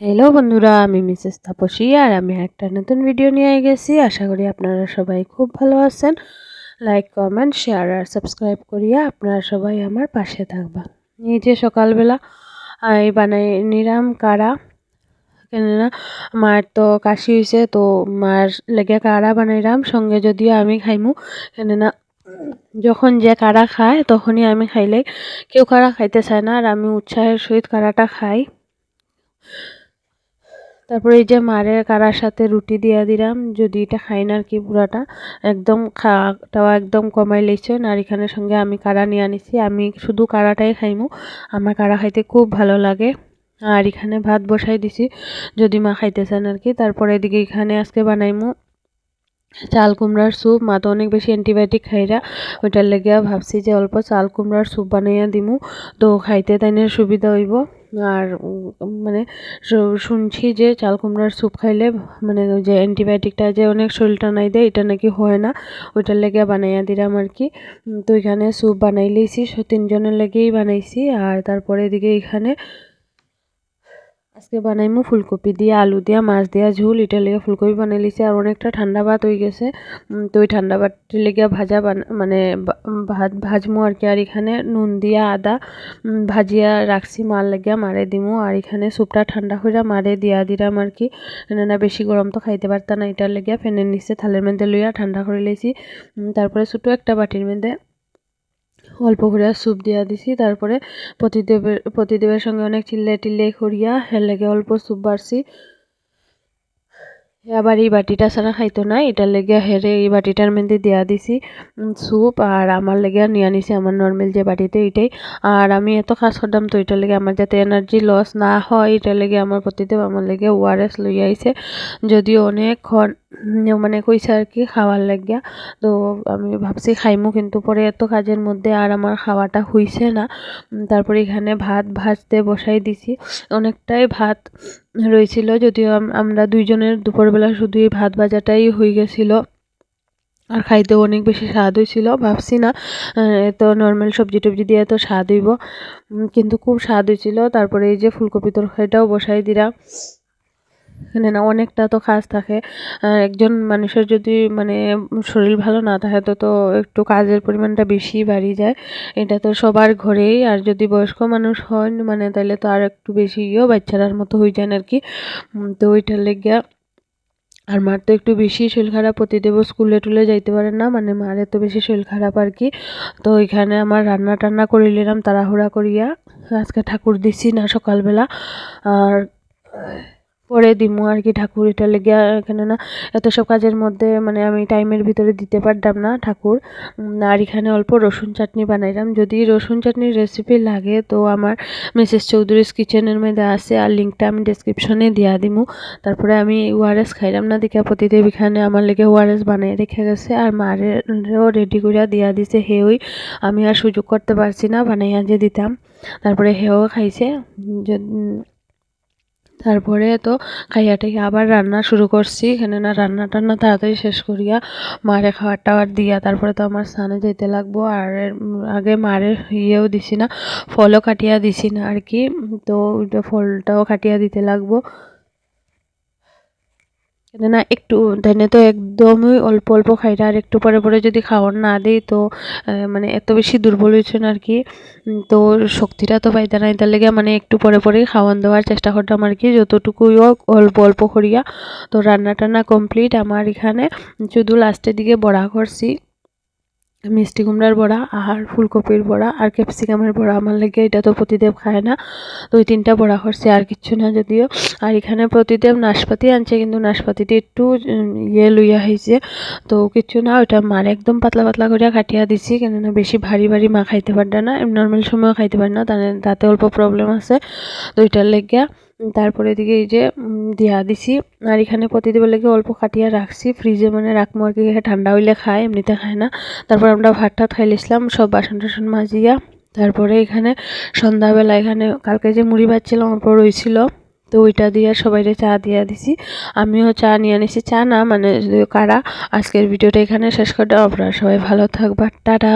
Hello বন্ধুরা, আমি Mrs Tapasi আর আমি একটা নতুন ভিডিও নিয়ে গেছি আশা করি আপনারা সবাই খুব ভালো আছেন। লাইক কমেন্ট শেয়ার আর সাবস্ক্রাইব করিয়া আপনারা সবাই আমার পাশে থাকবা। এই যে সকালবেলা এই বানাই নিরাম কারা কেননা মার তো কাশি হয়েছে তো মার লেগে কাড়া বানাইলাম। সঙ্গে যদিও আমি খাইমু, কেননা যখন যে কারা খায়, তখনই আমি খাইলে কেউ কারা খাইতে চায় না। আর আমি উৎসাহের সহিত কাড়াটা খাই। তারপরে এই যে মারের কারার সাথে রুটি দিয়া দিলাম, যদি এটা খাই না আর কি পুরাটা, একদম খাওয়াটাও একদম কমাই লেছেন আর এখানের সঙ্গে আমি কারা নিয়ে আনিছি, আমি শুধু কারাটাই খাইমু, আমার কারা খাইতে খুব ভালো লাগে। আর এখানে ভাত বসাই দিছি, যদি মা খাইতে চান আর কি। তারপরে এদিকে এখানে আজকে বানাইমু চাল কুমড়ার স্যুপ। মা তো অনেক বেশি অ্যান্টিবায়োটিক খাইরা ওইটার লেগে ভাবছি যে অল্প চাল কুমড়ার স্যুপ বানাইয়া দিমু। তো খাইতে তাইনে সুবিধা হইব। আর মানে শুনছি যে চাল কুমড়ার স্যুপ খাইলে মানে যে অ্যান্টিবায়োটিকটা যে অনেক শরীরটা নাই দেয়, এটা নাকি হয় না। ওইটার লেগে বানাইয়া দিলাম আর কি। তো এখানে স্যুপ বানাই লিয়েছি তিনজনের লেগেই বানাইছি। আর তারপরে এদিকে এখানে আজকে বানাইমু ফুলকপি দিয়ে আলু দিয়া, মাছ দিয়া, ঝোল এটা লেগে ফুলকপি বানাই লিছি আর অনেকটা ঠান্ডা ভাত হয়ে গেছে। তো ওই ঠান্ডা ভাতটির লেগে ভাজা মানে ভাত ভাজমু আর কি। আর এখানে নুন দিয়া আদা ভাজিয়া রাখছি মার লেগিয়া মারে দিমু। আর এখানে স্যুপটা ঠান্ডা হইয়া মারে দিয়া দিলাম আর কি। না বেশি গরম তো খাইতে পারতাম না এটার লেগিয়া ফ্যানের নিচে থালের মধ্যে লইয়া ঠান্ডা করে লেছি। তারপরে ছোটো একটা বাটির মধ্যে অল্প করে স্যুপ দিয়া দিছি। তারপরে পতিদেবের পতিদেবের সঙ্গে অনেক চিল্লে টিল্লে করিয়া হের লেগে অল্প স্যুপ বাড়ছি। আবার এই বাটিটা ছাড়া খাইতো না, এটার লেগে হেরে এই বাটিটার মধ্যে দেওয়া দিছি স্যুপ আর আমার লেগে নিয়ে আনিছি আমার নর্মাল যে বাটিতে এটাই। আর আমি এত কাজ করতাম তো, এটার লেগে আমার যাতে এনার্জি লস না হয়, এটার লেগে আমার প্রতিদেব আমার লেগে ওয়ারেস লই আইছে। যদিও অনেকক্ষণ মানে কইছে আর কি খাওয়ার লাগিয়া। তো আমি ভাবছি খাইমু কিন্তু পরে এত কাজের মধ্যে আর আমার খাওয়াটা হইছে না। তারপরে এখানে ভাত ভাজতে বসাই দিছি। অনেকটাই ভাত রয়েছিল যদিও আমরা দুইজনের দুপুরবেলা শুধু এই ভাত ভাজাটাই হয়ে গেছিল। আর খাইতেও অনেক বেশি স্বাদ হয়েছিল ভাবছি না এত নর্মাল সবজি টবজি দিয়ে এত স্বাদ হইব। কিন্তু খুব স্বাদ হয়েছিল তারপরে এই যে ফুলকপি তরকারিটাও বসাই দিলাম। এখানে না, অনেকটা তো কাজ থাকে। একজন মানুষের যদি মানে শরীর ভালো না থাকে, তো তো একটু কাজের পরিমাণটা বেশি বাড়ি যায়। এটা তো সবার ঘরেই। আর যদি বয়স্ক মানুষ হন মানে তাহলে তো আর একটু বেশি বেশিও বাচ্চারার মতো হয়ে যান আর কি। তো ওইটার লেগিয়া আর মার তো একটু বেশি শরীর খারাপ। প্রতিদেব স্কুলে টুলে যাইতে পারে না মানে মার এত বেশি শরীর খারাপ আর কি। তো ওইখানে আমার রান্না টান্না করে নিলাম, তাড়াহুড়া করিয়া। আজকে ঠাকুর দিছি না সকালবেলা। আর পরে দিমু আর কি ঠাকুর এটা লেগে এখানে না এত সব কাজের মধ্যে মানে আমি টাইমের ভিতরে দিতে পারতাম না ঠাকুর। আর এখানে অল্প রসুন চাটনি বানাইলাম। যদি রসুন চাটনির রেসিপি লাগে তো আমার মিসেস চৌধুরীস কিচেনের মধ্যে আছে, আর লিঙ্কটা আমি ডিসক্রিপশনে দিয়া দিমু। তারপরে আমি ওয়ারেস খাইলাম না দেখে প্রতিদেব এখানে আমার লেগে ওয়ারেস বানিয়ে রেখে গেছে, আর মারেও রেডি করিয়া দিয়া দিছে হেউই আমি আর সুযোগ করতে পারছি না বানাইয়া যে দিতাম। তারপরে হেও খাইছে। তারপরে তো খাইয়া টাইয়া আবার রান্না শুরু করছি। এখানে না রান্না টান্না তাড়াতাড়ি শেষ করিয়া মারে খাবার টাবার দিয়া তারপরে তো আমার স্নানে যেতে লাগবো। আর আগে মারে ইয়েও দিছি না, ফলও কাটিয়া দিছি না আর কি তো ফলটাও কাটিয়া দিতে লাগবো। না একটু ধানে তো একদমই অল্প অল্প খাইরা আর একটু পরে পরে যদি খাওয়ার না দিই তো মানে এত বেশি দুর্বল হয়েছেন আর কি। তো শক্তিটা তো পাইতে নাই, তার লেগে মানে একটু পরে পরেই খাওয়ান দেওয়ার চেষ্টা করতাম আর কি। যতটুকুই হোক, অল্প অল্প করিয়া। তো রান্না টান্না কমপ্লিট আমার এখানে শুধু লাস্টের দিকে বড়া করছি। মিষ্টি কুমড়ার বড়া, আর ফুলকপির বড়া, আর ক্যাপসিকামের বড়া। আমার লাগে এটা তো প্রতিদেব খায় না। দুই তিনটা বড়া করছে, আর কিচ্ছু না যদিও। আর এখানে প্রতিদেব নাশপাতি আনছে, কিন্তু নাশপাতিটি একটু ইয়ে লইয়া হয়েছে তো কিচ্ছু না, ওইটা মার একদম পাতলা পাতলা করিয়া কাটিয়া দিছি কেননা বেশি ভারী ভারী মা খাইতে পারবে না। নর্মাল সময়ও খাইতে পারে না তাতে অল্প প্রবলেম আছে। তো ওইটার লেগিয়া তারপরে এদিকে এই যে দিয়া দিছি। আর এখানে প্রতিদিন লেগে অল্প কাটিয়া রাখছি। ফ্রিজে মানে রাখব আর কি ঠান্ডা হইলে খায়, এমনিতে খায় না। তারপর আমরা ভাত টাত খাইলিছিলাম সব বাসন টাসন মাজিয়া তারপরে এখানে সন্ধ্যাবেলা এখানে, কালকে যে মুড়ি ভাজছিলাম অল্প রয়েছিল তো ওইটা দিয়ে সবাইকে চা দিয়ে দিছি। আমিও চা নিয়ে আনিছি। চা না মানে কারা, আজকের ভিডিওটা এখানে শেষ করে আপনারা সবাই ভালো থাকবার টাটা।